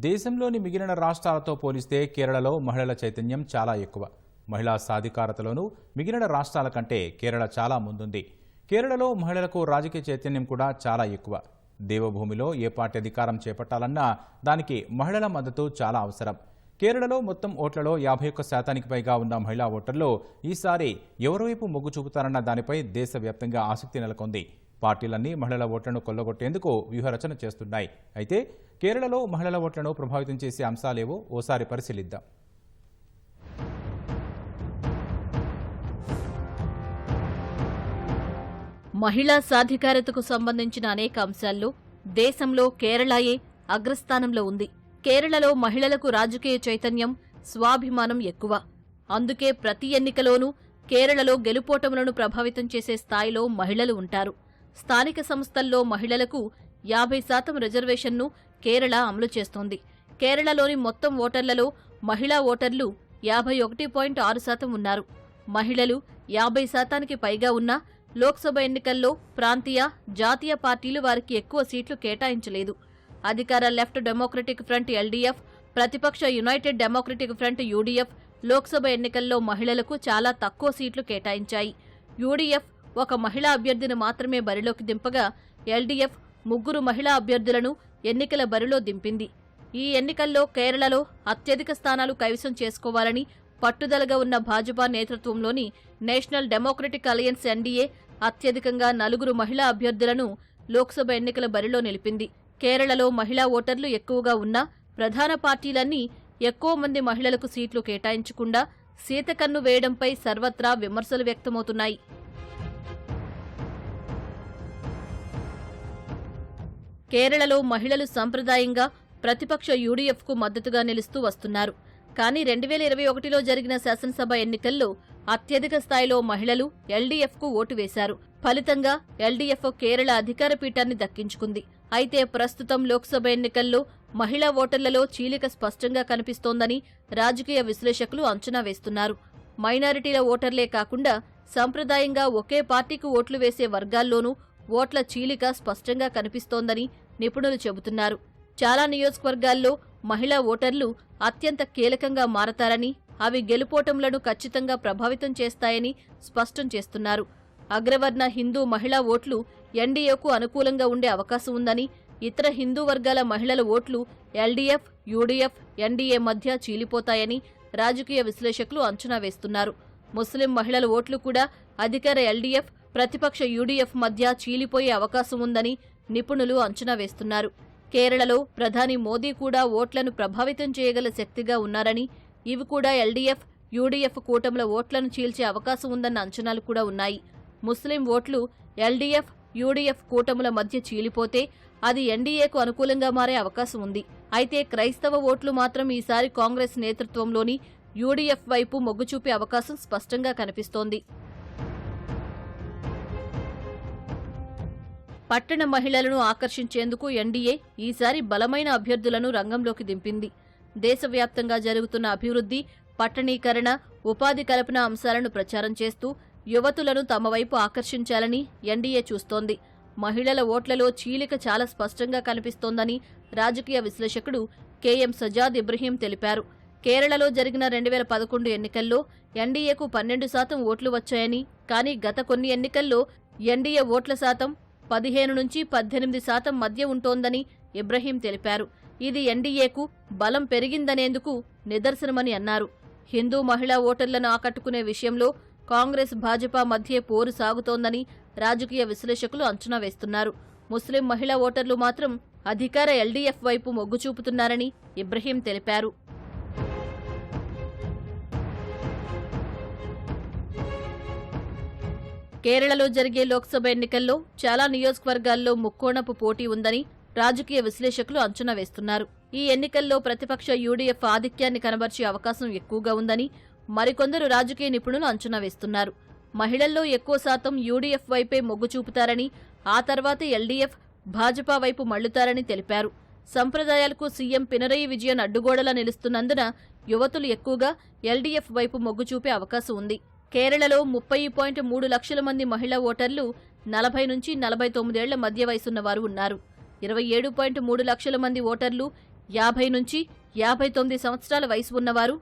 దేశంలోని మిగిలిన రాష్ట్రాలతో పోలిస్తే కేరళలో మహిళల చైతన్యం చాలా ఎక్కువ. మహిళా సాధికారతలోనూ మిగిలిన రాష్ట్రాల కంటే కేరళ చాలా ముందుంది. కేరళలో మహిళలకు రాజకీయ చైతన్యం కూడా చాలా ఎక్కువ. దేవభూమిలో ఏ పార్టీ అధికారం చేపట్టాలన్నా దానికి మహిళల మద్దతు చాలా అవసరం. కేరళలో మొత్తం ఓట్లలో యాభై ఒక్క శాతానికి పైగా ఉన్న మహిళా ఓటర్లు ఈసారి ఎవరివైపు మొగ్గు చూపుతారన్న దానిపై దేశవ్యాప్తంగా ఆసక్తి నెలకొంది. పార్టీలన్నీ మహిళల ఓట్లను కొల్లగొట్టేందుకు వ్యూహరచన చేస్తున్నాయి. అయితే కేరళలో మహిళల ఓట్లను ప్రభావితం చేసే అంశాలేవో ఓసారి పరిశీలిద్దాం. మహిళా సాధికారతకు సంబంధించిన అనేక అంశాల్లో దేశంలో కేరళయే అగ్రస్థానంలో ఉంది. కేరళలో మహిళలకు రాజకీయ చైతన్యం స్వాభిమానం ఎక్కువ. అందుకే ప్రతి ఎన్నికలోనూ కేరళలో గెలుపోటములను ప్రభావితం చేసే స్థాయిలో మహిళలు ఉంటారు. స్థానిక సంస్థల్లో మహిళలకు యాభై శాతం రిజర్వేషన్ను కేరళ అమలు చేస్తోంది. కేరళలోని మొత్తం ఓటర్లలో మహిళా ఓటర్లు యాభై ఒకటి పాయింట్ ఆరు శాతం ఉన్నారు. మహిళలు యాభై శాతానికి పైగా ఉన్నా లోక్సభ ఎన్నికల్లో ప్రాంతీయ జాతీయ పార్టీలు వారికి ఎక్కువ సీట్లు కేటాయించలేదు. అధికార లెఫ్ట్ డెమోక్రటిక్ ఫ్రంట్ ఎల్డీఎఫ్ ప్రతిపక్ష united democratic front UDF Lok Sabha ఎన్నికల్లో మహిళలకు చాలా తక్కువ సీట్లు కేటాయించాయి. యూడీఎఫ్ ఒక మహిళా అభ్యర్థిని మాత్రమే బరిలోకి దింపగా ఎల్డీఎఫ్ ముగ్గురు మహిళా అభ్యర్థులను ఎన్నికల బరిలో దింపింది. ఈ ఎన్నికల్లో కేరళలో అత్యధిక స్థానాలు కైవసం చేసుకోవాలని పట్టుదలగా ఉన్న భాజపా నేతృత్వంలోని నేషనల్ డెమోక్రటిక్ అలయన్స్ ఎన్డీఏ అత్యధికంగా నలుగురు మహిళా అభ్యర్థులను లోక్సభ ఎన్నికల బరిలో నిలిపింది. కేరళలో మహిళా ఓటర్లు ఎక్కువగా ఉన్నా ప్రధాన పార్టీలన్నీ ఎక్కువ మంది మహిళలకు సీట్లు కేటాయించకుండా సీతకన్ను వేయడంపై సర్వత్రా విమర్శలు వ్యక్తమవుతున్నాయి. కేరళలో మహిళలు సంప్రదాయంగా ప్రతిపక్ష యూడీఎఫ్కు మద్దతుగా నిలుస్తూ వస్తున్నారు. కానీ రెండు వేల ఇరవై ఒకటిలో జరిగిన శాసనసభ ఎన్నికల్లో అత్యధిక స్థాయిలో మహిళలు ఎల్డీఎఫ్కు ఓటు వేశారు. ఫలితంగా ఎల్డీఎఫ్ కేరళ అధికార పీఠాన్ని దక్కించుకుంది. అయితే ప్రస్తుతం లోక్సభ ఎన్నికల్లో మహిళా ఓటర్లలో చీలిక స్పష్టంగా కనిపిస్తోందని రాజకీయ విశ్లేషకులు అంచనా వేస్తున్నారు. మైనారిటీల ఓటర్లే కాకుండా సంప్రదాయంగా ఒకే పార్టీకి ఓట్లు వేసే వర్గాల్లోనూ ఓట్ల చీలిక స్పష్టంగా కనిపిస్తోందని నిపుణులు చెబుతున్నారు. చాలా నియోజకవర్గాల్లో మహిళా ఓటర్లు అత్యంత కీలకంగా మారతారని అవి గెలుపోటంలను ఖచ్చితంగా ప్రభావితం చేస్తాయని స్పష్టం చేస్తున్నారు. అగ్రవర్ణ హిందూ మహిళా ఓట్లు ఎన్డీఏకు అనుకూలంగా ఉండే అవకాశం ఉందని ఇతర హిందూ వర్గాల మహిళల ఓట్లు ఎల్డీఎఫ్ యూడీఎఫ్ ఎన్డీఏ మధ్య చీలిపోతాయని రాజకీయ విశ్లేషకులు అంచనా వేస్తున్నారు. ముస్లిం మహిళల ఓట్లు కూడా అధికార ఎల్డీఎఫ్ ప్రతిపక్ష యూడీఎఫ్ మధ్య చీలిపోయే అవకాశం ఉందని నిపుణులు అంచనా వేస్తున్నారు. కేరళలో ప్రధాని మోదీ కూడా ఓట్లను ప్రభావితం చేయగల శక్తిగా ఉన్నారని ఇవి కూడా ఎల్డీఎఫ్ యూడీఎఫ్ కూటముల ఓట్లను చీల్చే అవకాశం ఉందన్న అంచనాలు కూడా ఉన్నాయి. ముస్లిం ఓట్లు ఎల్డీఎఫ్ యూడీఎఫ్ కూటముల మధ్య చీలిపోతే అది ఎన్డీఏకు అనుకూలంగా మారే అవకాశం ఉంది. అయితే క్రైస్తవ ఓట్లు మాత్రం ఈసారి కాంగ్రెస్ నేతృత్వంలోని యూడీఎఫ్ వైపు మొగ్గు చూపే అవకాశం స్పష్టంగా కనిపిస్తోంది. పట్టణ మహిళలను ఆకర్షించేందుకు ఎన్డీఏ ఈసారి బలమైన అభ్యర్థులను రంగంలోకి దింపింది. దేశవ్యాప్తంగా జరుగుతున్న అభివృద్ధి పట్టణీకరణ ఉపాధి కల్పన అంశాలను ప్రచారం చేస్తూ యువతులను తమ వైపు ఆకర్షించాలని ఎన్డీఏ చూస్తోంది. మహిళల ఓట్లలో చీలిక చాలా స్పష్టంగా కనిపిస్తోందని రాజకీయ విశ్లేషకుడు కేఎం సజాద్ ఇబ్రహీం తెలిపారు. కేరళలో జరిగిన రెండు వేల పదకొండు ఎన్నికల్లో ఎన్డీఏకు పన్నెండు శాతం ఓట్లు వచ్చాయని కానీ గత కొన్ని ఎన్నికల్లో ఎన్డీఏ ఓట్ల శాతం పదిహేను నుంచి పద్దెనిమిది శాతం మధ్య ఉంటోందని ఇబ్రహీం తెలిపారు. ఇది ఎన్డీఏకు బలం పెరిగిందనేందుకు నిదర్శనమని అన్నారు. హిందూ మహిళా ఓటర్లను ఆకట్టుకునే విషయంలో కాంగ్రెస్ భాజపా మధ్య పోరు సాగుతోందని రాజకీయ విశ్లేషకులు అంచనా వేస్తున్నారు. ముస్లిం మహిళా ఓటర్లు మాత్రం అధికార ఎల్డీఎఫ్ వైపు మొగ్గు చూపుతున్నారని ఇబ్రహీం తెలిపారు. కేరళలో జరిగే లోక్సభ ఎన్నికల్లో చాలా నియోజకవర్గాల్లో ముక్కోణపు పోటీ ఉందని రాజకీయ విశ్లేషకులు అంచనా వేస్తున్నారు. ఈ ఎన్నికల్లో ప్రతిపక్ష యూడీఎఫ్ ఆధిక్యాన్ని కనబర్చే అవకాశం ఎక్కువగా ఉందని మరికొందరు రాజకీయ నిపుణులు అంచనా వేస్తున్నారు. మహిళల్లో ఎక్కువ శాతం యూడీఎఫ్ వైపే మొగ్గు చూపుతారని ఆ తర్వాత ఎల్డీఎఫ్ భాజపా వైపు మళ్ళుతారని తెలిపారు. సంప్రదాయాలకు సీఎం పినరయి విజయన్ అడ్డుగోడలా నిలుస్తున్నందున యువతులు ఎక్కువగా ఎల్డీఎఫ్ వైపు మొగ్గు చూపే అవకాశం ఉంది. కేరళలో ముప్పై పాయింట్ మూడు లక్షల మంది మహిళా ఓటర్లు నలభై నుంచి నలభై తొమ్మిదేళ్ళ మధ్య వయసున్న వారు ఉన్నారు. ఇరవై ఏడు పాయింట్ మూడు లక్షల మంది ఓటర్లు యాభై నుంచి యాభై తొమ్మిది సంవత్సరాల వయసు ఉన్నవారు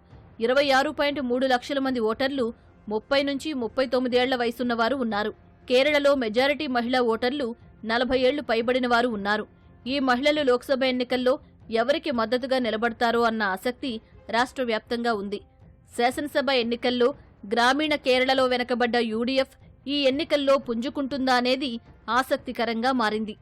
ఇరవై ఆరు పాయింట్ మూడు లక్షల మంది ఓటర్లు ముప్పై నుంచి ముప్పై తొమ్మిదేళ్ళ వయసున్నవారు ఉన్నారు. కేరళలో మెజారిటీ మహిళా ఓటర్లు నలభై ఏళ్ళు పైబడిన వారు ఉన్నారు. ఈ మహిళలు లోక్సభ ఎన్నికల్లో ఎవరికి మద్దతుగా నిలబడతారో అన్న ఆసక్తి రాష్ట్ర వ్యాప్తంగా ఉంది. శాసనసభ ఎన్నికల్లో గ్రామీణ కేరళలో వెనకబడ్డ యూడీఎఫ్ ఈ ఎన్నికల్లో పుంజుకుంటుందా అనేది ఆసక్తికరంగా మారింది.